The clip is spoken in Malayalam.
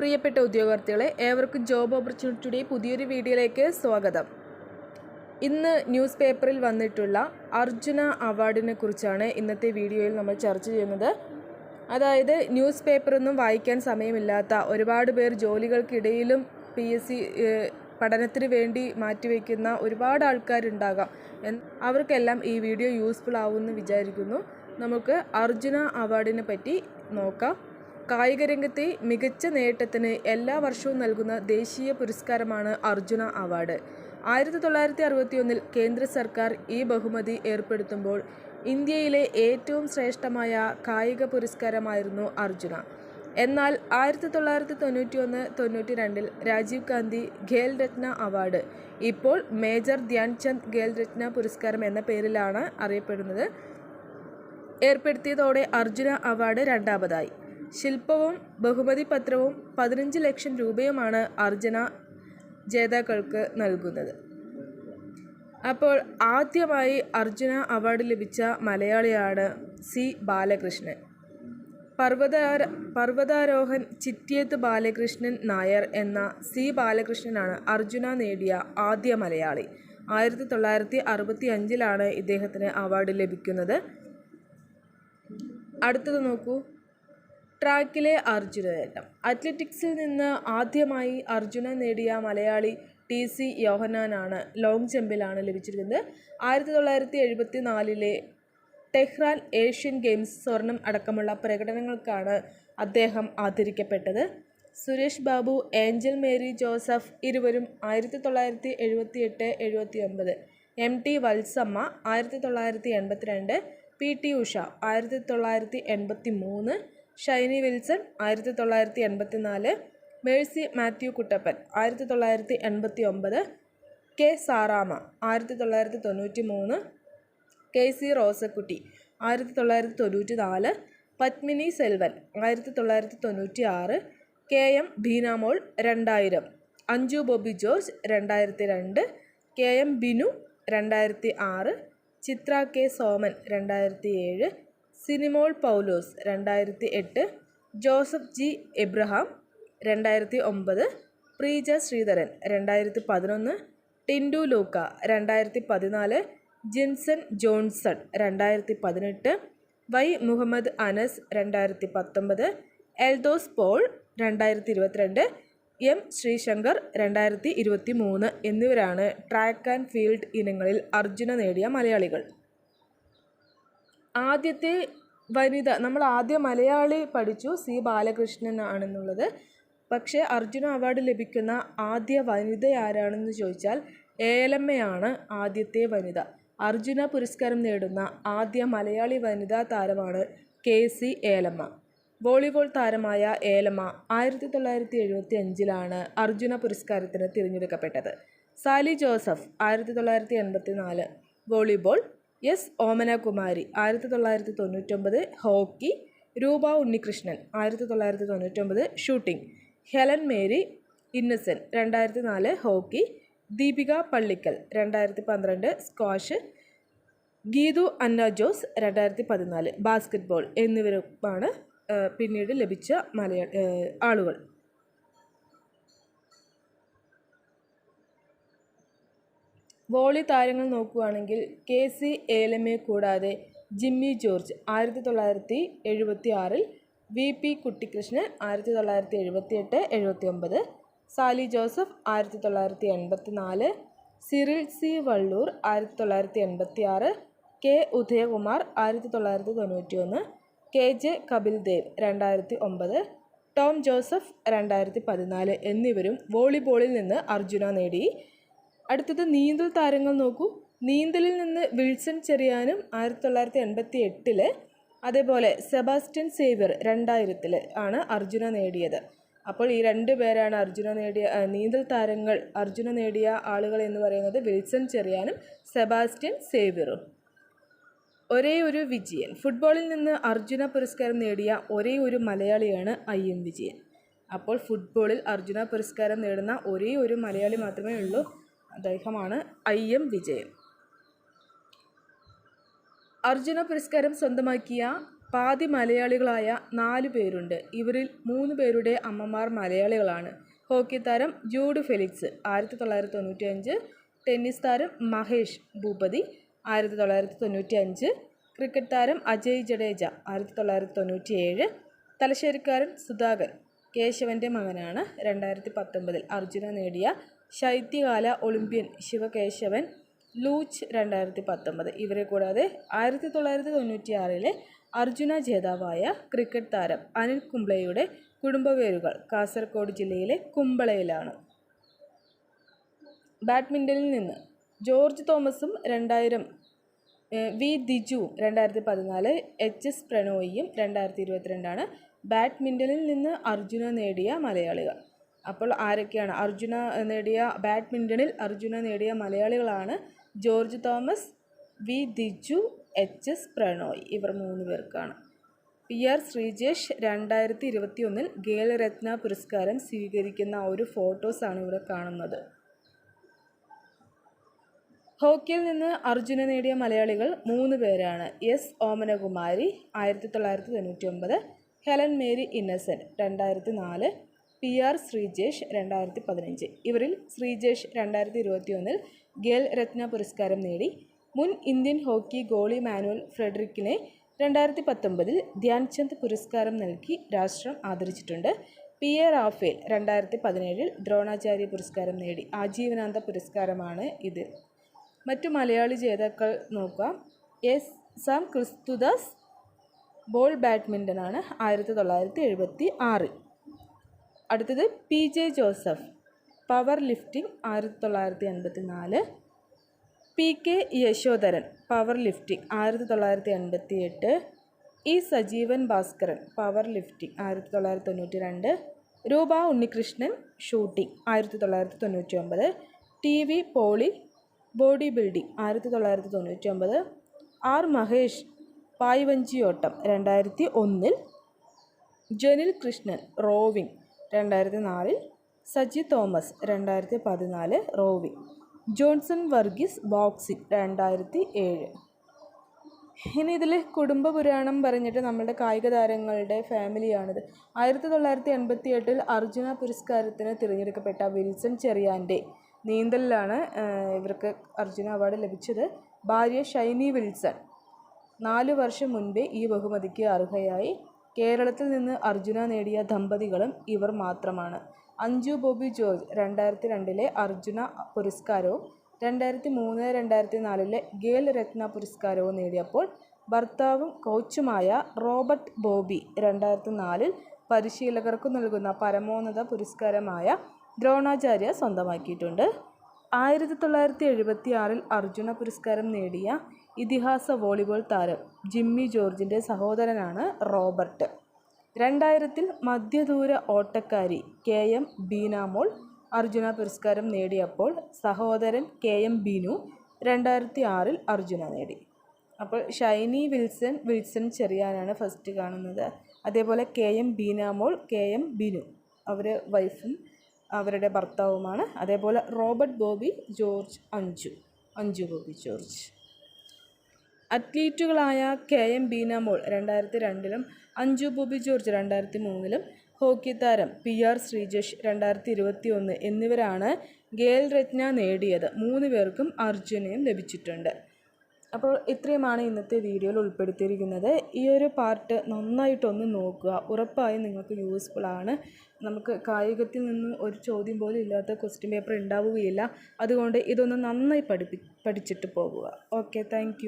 പ്രിയപ്പെട്ട ഉദ്യോഗാർത്ഥികളെ ഏവർക്കും ജോബ് ഓപ്പർച്യൂണിറ്റിയുടെ പുതിയൊരു വീഡിയോയിലേക്ക് സ്വാഗതം. ഇന്ന് ന്യൂസ് പേപ്പറിൽ വന്നിട്ടുള്ള അർജുന അവാർഡിനെ കുറിച്ചാണ് ഇന്നത്തെ വീഡിയോയിൽ നമ്മൾ ചർച്ച ചെയ്യുന്നത്. അതായത് ന്യൂസ് പേപ്പറൊന്നും വായിക്കാൻ സമയമില്ലാത്ത ഒരുപാട് പേർ ജോലികൾക്കിടയിലും പി എസ് സി പഠനത്തിന് വേണ്ടി മാറ്റിവെക്കുന്ന ഒരുപാട് ആൾക്കാരുണ്ടാകാം അവർക്കെല്ലാം ഈ വീഡിയോ യൂസ്ഫുൾ ആവുമെന്ന് വിചാരിക്കുന്നു. നമുക്ക് അർജുന അവാർഡിനെ പറ്റി നോക്കാം. കായിക രംഗത്തെ മികച്ച നേട്ടത്തിന് എല്ലാ വർഷവും നൽകുന്ന ദേശീയ പുരസ്കാരമാണ് അർജുന അവാർഡ്. ആയിരത്തി തൊള്ളായിരത്തി അറുപത്തിയൊന്നിൽ കേന്ദ്ര സർക്കാർ ഈ ബഹുമതി ഏർപ്പെടുത്തുമ്പോൾ ഇന്ത്യയിലെ ഏറ്റവും ശ്രേഷ്ഠമായ കായിക പുരസ്കാരമായിരുന്നു അർജുന. എന്നാൽ ആയിരത്തി തൊള്ളായിരത്തി തൊണ്ണൂറ്റി ഒന്ന് തൊണ്ണൂറ്റി രണ്ടിൽ രാജീവ് ഗാന്ധി ഖേൽ രത്ന അവാർഡ്. ഇപ്പോൾ മേജർ ധ്യാൻചന്ദ് ഖേൽ രത്ന പുരസ്കാരം എന്ന പേരിലാണ് അറിയപ്പെടുന്നത്. ഏർപ്പെടുത്തിയതോടെ അർജുന അവാർഡ് രണ്ടാമതായി. ശില്പവും ബഹുമതി പത്രവും പതിനഞ്ച് ലക്ഷം രൂപയുമാണ് അർജുന ജേതാക്കൾക്ക് നൽകുന്നത്. അപ്പോൾ ആദ്യമായി അർജുന അവാർഡ് ലഭിച്ച മലയാളിയാണ് സി ബാലകൃഷ്ണൻ. പർവതാര പർവതാരോഹൻ ചിറ്റിയത്ത് ബാലകൃഷ്ണൻ നായർ എന്ന സി ബാലകൃഷ്ണനാണ് അർജുന നേടിയ ആദ്യ മലയാളി. ആയിരത്തി തൊള്ളായിരത്തി അറുപത്തി അഞ്ചിലാണ് ഇദ്ദേഹത്തിന് അവാർഡ് ലഭിക്കുന്നത്. അടുത്തത് നോക്കൂ. ട്രാക്കിലെ അർജുന നേട്ടം അത്ലറ്റിക്സിൽ നിന്ന് ആദ്യമായി അർജുന നേടിയ മലയാളി ടി സി യോഹനാനാണ് ലോങ് ജമ്പിലാണ് ലഭിച്ചിരിക്കുന്നത്. ആയിരത്തി തൊള്ളായിരത്തി എഴുപത്തി നാലിലെ ടെഹ്റാൻ ഏഷ്യൻ ഗെയിംസ് സ്വർണം അടക്കമുള്ള പ്രകടനങ്ങൾക്കാണ് അദ്ദേഹം ആദരിക്കപ്പെട്ടത്. Suresh Babu Angel Mary Joseph ഇരുവരും ആയിരത്തി തൊള്ളായിരത്തി എഴുപത്തി എട്ട് എഴുപത്തി ഒമ്പത് എം ടി വത്സമ്മ ആയിരത്തി തൊള്ളായിരത്തി എൺപത്തിരണ്ട്. പി ടി ഉഷ ആയിരത്തി തൊള്ളായിരത്തി എൺപത്തി മൂന്ന് ഷൈനി വിൽസൺ ആയിരത്തി തൊള്ളായിരത്തി എൺപത്തി നാല് മേഴ്സി മാത്യു കുട്ടപ്പൻ ആയിരത്തി തൊള്ളായിരത്തി എൺപത്തി ഒമ്പത് കെ സാറാമ ആയിരത്തി തൊള്ളായിരത്തി തൊണ്ണൂറ്റി മൂന്ന് കെ സി റോസക്കുട്ടി ആയിരത്തി തൊള്ളായിരത്തി തൊണ്ണൂറ്റി നാല് പത്മിനി സെൽവൻ ആയിരത്തി തൊള്ളായിരത്തി തൊണ്ണൂറ്റി ആറ് കെ എം ബീനാമോൾ രണ്ടായിരം. അഞ്ജു ബോബി ജോർജ് രണ്ടായിരത്തി രണ്ട് കെ എം ബിനു രണ്ടായിരത്തി ആറ് ചിത്ര കെ സോമൻ രണ്ടായിരത്തി ഏഴ് സിനിമോൾ പൗലോസ് രണ്ടായിരത്തി എട്ട് ജോസഫ് ജി എബ്രഹാം രണ്ടായിരത്തി ഒമ്പത് പ്രീജ ശ്രീധരൻ രണ്ടായിരത്തി പതിനൊന്ന് ടിൻഡു ലൂക്ക രണ്ടായിരത്തി പതിനാല് ജിൻസൺ ജോൺസൺ രണ്ടായിരത്തി പതിനെട്ട് വൈ മുഹമ്മദ് അനസ് രണ്ടായിരത്തി പത്തൊമ്പത് എൽദോസ് പോൾ രണ്ടായിരത്തി ഇരുപത്തിരണ്ട് എം ശ്രീശങ്കർ രണ്ടായിരത്തി ഇരുപത്തി മൂന്ന് എന്നിവരാണ് ട്രാക്ക് ആൻഡ് ഫീൽഡ് ഇനങ്ങളിൽ അർജുന നേടിയ മലയാളികൾ. ആദ്യത്തെ വനിത നമ്മൾ ആദ്യ മലയാളി പഠിച്ചു സി ബാലകൃഷ്ണൻ ആണെന്നുള്ളത്. പക്ഷേ അർജുന അവാർഡ് ലഭിക്കുന്ന ആദ്യ വനിത ആരാണെന്ന് ചോദിച്ചാൽ ഏലമ്മയാണ് ആദ്യത്തെ വനിത. അർജുന പുരസ്കാരം നേടുന്ന ആദ്യ മലയാളി വനിതാ താരമാണ് കെ സി ഏലമ്മ. വോളിബോൾ താരമായ ഏലമ്മ ആയിരത്തി തൊള്ളായിരത്തി എഴുപത്തി അഞ്ചിലാണ് അർജുന പുരസ്കാരത്തിന് തിരഞ്ഞെടുക്കപ്പെട്ടത്. സാലി ജോസഫ് ആയിരത്തി തൊള്ളായിരത്തി എൺപത്തി നാല് വോളിബോൾ എസ് ഓമനകുമാരി. ആയിരത്തി തൊള്ളായിരത്തി തൊണ്ണൂറ്റൊമ്പത് ഹോക്കി. രൂപ ഉണ്ണികൃഷ്ണൻ. ആയിരത്തി തൊള്ളായിരത്തി തൊണ്ണൂറ്റൊമ്പത് ഷൂട്ടിംഗ്. ഹെലൻ മേരി ഇന്നസെന്റ് രണ്ടായിരത്തി നാല് ഹോക്കി. ദീപിക പള്ളിക്കൽ. രണ്ടായിരത്തി പന്ത്രണ്ട് സ്ക്വാഷ്. ഗീതു അന്ന ജോസ്. രണ്ടായിരത്തി പതിനാല് ബാസ്കറ്റ്ബോൾ. എന്നിവരുമാണ് പിന്നീട് ലഭിച്ച മലയാ ആളുകൾ. വോളി താരങ്ങൾ നോക്കുകയാണെങ്കിൽ കെ സി ഏലമെ കൂടാതെ ജിമ്മി ജോർജ് ആയിരത്തി തൊള്ളായിരത്തി എഴുപത്തി ആറിൽ വി പി കുട്ടിക്കൃഷ്ണൻ ആയിരത്തി തൊള്ളായിരത്തി എഴുപത്തി എട്ട് എഴുപത്തി ഒമ്പത് സാലി ജോസഫ് ആയിരത്തി തൊള്ളായിരത്തി എൺപത്തി നാല് സിറിൽ സി വള്ളൂർ ആയിരത്തി തൊള്ളായിരത്തി എൺപത്തി ആറ് കെ ഉദയകുമാർ ആയിരത്തി തൊള്ളായിരത്തി തൊണ്ണൂറ്റി ഒന്ന് കെ ജെ കപിൽ ദേവ് രണ്ടായിരത്തി ഒമ്പത് ടോം ജോസഫ് രണ്ടായിരത്തി പതിനാല് എന്നിവരും വോളിബോളിൽ നിന്ന് അർജുന നേടി. അടുത്തത് നീന്തൽ താരങ്ങൾ നോക്കൂ. നീന്തലിൽ നിന്ന് വിൽസൺ ചെറിയാനും ആയിരത്തി തൊള്ളായിരത്തി എൺപത്തി എട്ടിൽ അതേപോലെ സെബാസ്റ്റ്യൻ സേവ്യർ രണ്ടായിരത്തിൽ ആണ് അർജുന നേടിയത്. അപ്പോൾ ഈ രണ്ട് പേരാണ് അർജുന നേടിയ നീന്തൽ താരങ്ങൾ അർജുന നേടിയ ആളുകൾ എന്ന് പറയുന്നത് വിൽസൺ ചെറിയാനും സെബാസ്റ്റ്യൻ സേവ്യറും. ഒരേ ഒരു വിജയൻ. ഫുട്ബോളിൽ നിന്ന് അർജുന പുരസ്കാരം നേടിയ ഒരേ ഒരു മലയാളിയാണ് ഐ എം വിജയൻ. അപ്പോൾ ഫുട്ബോളിൽ അർജുന പുരസ്കാരം നേടുന്ന ഒരേ ഒരു മലയാളി മാത്രമേ ഉള്ളൂ. അദ്ദേഹമാണ് ഐ എം വിജയൻ. അർജുന പുരസ്കാരം സ്വന്തമാക്കിയ പാതി മലയാളികളായ നാല് പേരുണ്ട്. ഇവരിൽ മൂന്ന് പേരുടെ അമ്മമാർ മലയാളികളാണ്. ഹോക്കി താരം ജൂഡ് ഫെലിക്സ് ആയിരത്തി തൊള്ളായിരത്തി തൊണ്ണൂറ്റി അഞ്ച് ടെന്നീസ് താരം മഹേഷ് ഭൂപതി ആയിരത്തി തൊള്ളായിരത്തി തൊണ്ണൂറ്റി അഞ്ച് ക്രിക്കറ്റ് താരം അജയ് ജഡേജ ആയിരത്തി തൊള്ളായിരത്തി തൊണ്ണൂറ്റി ഏഴ് തലശ്ശേരിക്കാരൻ സുധാകർ കേശവന്റെ മകനാണ് രണ്ടായിരത്തി പത്തൊമ്പതിൽ അർജുന നേടിയ ശൈത്യകാല ഒളിമ്പ്യൻ ശിവകേശവൻ ലൂച്ച് രണ്ടായിരത്തി പത്തൊമ്പത് ഇവരെ കൂടാതെ ആയിരത്തി തൊള്ളായിരത്തി തൊണ്ണൂറ്റി ആറിലെ അർജുന ജേതാവായ ക്രിക്കറ്റ് താരം അനിൽ കുംബ്ലയുടെ കുടുംബവേരുകൾ കാസർഗോഡ് ജില്ലയിലെ കുമ്പളയിലാണ് ബാഡ്മിന്റണിൽ നിന്ന് ജോർജ് തോമസും രണ്ടായിരം വി ദിജു രണ്ടായിരത്തി പതിനാല് എച്ച് എസ് പ്രണോയിയും രണ്ടായിരത്തി ഇരുപത്തിരണ്ടാണ് ബാഡ്മിന്റണിൽ നിന്ന് അർജുന നേടിയ മലയാളികൾ. അപ്പോൾ ആരൊക്കെയാണ്? അർജുന നേടിയ ബാഡ്മിന്റണിൽ അർജുന നേടിയ മലയാളികളാണ് George Thomas V Diju H S Prannoy. ഇവർ മൂന്ന് പേർക്കാണ്. പി ആർ ശ്രീജേഷ് രണ്ടായിരത്തി ഇരുപത്തി ഒന്നിൽ ഖേൽരത്ന പുരസ്കാരം സ്വീകരിക്കുന്ന ഒരു ഫോട്ടോസാണ് ഇവിടെ കാണുന്നത്. ഹോക്കിയിൽ നിന്ന് അർജുന നേടിയ മലയാളികൾ മൂന്ന് പേരാണ്. എസ് ഓമനകുമാരി ആയിരത്തി തൊള്ളായിരത്തി തൊണ്ണൂറ്റി ഒമ്പത് ഹെലൻ മേരി ഇന്നസെന്റ് രണ്ടായിരത്തി നാല് പി ആർ ശ്രീജേഷ് രണ്ടായിരത്തി പതിനഞ്ച് ഇവരിൽ ശ്രീജേഷ് രണ്ടായിരത്തി ഇരുപത്തി ഒന്നിൽ ഖേൽ രത്ന പുരസ്കാരം നേടി. മുൻ ഇന്ത്യൻ ഹോക്കി ഗോളി മാനുവൽ ഫ്രെഡറിക്കിനെ രണ്ടായിരത്തി പത്തൊമ്പതിൽ ധ്യാൻചന്ദ് പുരസ്കാരം നൽകി രാഷ്ട്രം ആദരിച്ചിട്ടുണ്ട്. പി എ റാഫേൽ രണ്ടായിരത്തി പതിനേഴിൽ ദ്രോണാചാര്യ പുരസ്കാരം നേടി. ആജീവനാന്ത പുരസ്കാരമാണ് ഇത്. മറ്റു മലയാളി ജേതാക്കൾ നോക്കാം. S Sam Christudas ball badminton ആണ് ആയിരത്തി തൊള്ളായിരത്തി എഴുപത്തി ആറിൽ അടുത്തത് P J Joseph power lifting ആയിരത്തി തൊള്ളായിരത്തി എൺപത്തി നാല് P K Yashodharan power lifting ആയിരത്തി തൊള്ളായിരത്തി എൺപത്തി എട്ട് E Sajeevan Bhaskaran power lifting ആയിരത്തി തൊള്ളായിരത്തി തൊണ്ണൂറ്റി രണ്ട് രൂപ ഉണ്ണികൃഷ്ണൻ ഷൂട്ടിംഗ് ആയിരത്തി തൊള്ളായിരത്തി തൊണ്ണൂറ്റി ഒമ്പത് T V Pauly body building ആയിരത്തി തൊള്ളായിരത്തി തൊണ്ണൂറ്റി ഒമ്പത് ആർ മഹേഷ് പായ്വഞ്ചിയോട്ടം രണ്ടായിരത്തി ഒന്നിൽ ജനിൽ കൃഷ്ണൻ റോവിംഗ് രണ്ടായിരത്തി നാലിൽ സജി തോമസ് രണ്ടായിരത്തി പതിനാല് റോവി. ജോൺസൺ വർഗീസ് ബോക്സിംഗ് രണ്ടായിരത്തി ഏഴ് ഇനി ഇതിൽ കുടുംബ പുരാണം പറഞ്ഞിട്ട് നമ്മുടെ കായിക താരങ്ങളുടെ ഫാമിലിയാണിത്. ആയിരത്തി തൊള്ളായിരത്തി എൺപത്തി എട്ടിൽ അർജുന പുരസ്കാരത്തിന് തിരഞ്ഞെടുക്കപ്പെട്ട വിൽസൺ ചെറിയാന്റെ നീന്തലിലാണ് ഇവർക്ക് അർജുന അവാർഡ് ലഭിച്ചത്. ഭാര്യ ഷൈനി വിൽസൺ നാല് വർഷം മുൻപേ ഈ ബഹുമതിക്ക് അർഹയായി. കേരളത്തിൽ നിന്ന് അർജുന നേടിയ ദമ്പതികളും ഇവർ മാത്രമാണ്. അഞ്ജു ബോബി ജോർജ് രണ്ടായിരത്തി രണ്ടിലെ അർജുന പുരസ്കാരവും രണ്ടായിരത്തി മൂന്ന് രണ്ടായിരത്തി നാലിലെ ഗേൽ രത്ന പുരസ്കാരവും നേടിയപ്പോൾ ഭർത്താവും കോച്ചുമായ റോബർട്ട് ബോബി രണ്ടായിരത്തി നാലിൽ പരിശീലകർക്ക് നൽകുന്ന പരമോന്നത പുരസ്കാരമായ ദ്രോണാചാര്യ സ്വന്തമാക്കിയിട്ടുണ്ട്. ആയിരത്തി തൊള്ളായിരത്തി എഴുപത്തി ആറിൽ അർജുന പുരസ്കാരം നേടിയ ഇതിഹാസ വോളിബോൾ താരം ജിമ്മി ജോർജിന്റെ സഹോദരനാണ് റോബർട്ട്. രണ്ടായിരത്തിൽ മധ്യദൂര ഓട്ടക്കാരി കെ എം ബീനാമോൾ അർജുന പുരസ്കാരം നേടിയപ്പോൾ സഹോദരൻ കെ എം ബീനു രണ്ടായിരത്തി ആറിൽ അർജുന നേടി. അപ്പോൾ ഷൈനി വിൽസൺ വിൽസൺ ചെറിയാനാണ് ഫസ്റ്റ് കാണുന്നത്. അതേപോലെ K M Beenamol K M Binu. അവർ വൈഫും അവരുടെ ഭർത്താവുമാണ്. അതേപോലെ Robert Bobby George Anju Anju Bobby George. അത്ലീറ്റുകളായ K M Beenamol രണ്ടായിരത്തി രണ്ടിലും അഞ്ജു ബോബി ജോർജ് രണ്ടായിരത്തി മൂന്നിലും ഹോക്കി താരം പി ആർ ശ്രീജേഷ് രണ്ടായിരത്തി ഇരുപത്തി ഒന്ന് എന്നിവരാണ് ഗേൽ രത്ന നേടിയത്. മൂന്ന് പേർക്കും അർജുനയും ലഭിച്ചിട്ടുണ്ട്. അപ്പോൾ ഇത്രയുമാണ് ഇന്നത്തെ വീഡിയോയിൽ ഉൾപ്പെടുത്തിയിരിക്കുന്നത്. ഈ ഒരു പാർട്ട് നന്നായിട്ടൊന്ന് നോക്കുക. ഉറപ്പായും നിങ്ങൾക്ക് യൂസ്ഫുൾ ആണ്. നമുക്ക് കായികത്തിൽ നിന്ന് ഒരു ചോദ്യം പോലും ഇല്ലാത്ത ക്വസ്റ്റ്യൻ പേപ്പർ ഉണ്ടാവുകയില്ല. അതുകൊണ്ട് ഇതൊന്ന് നന്നായി പഠിപ്പി പഠിച്ചിട്ട് പോകുക ഓക്കെ താങ്ക്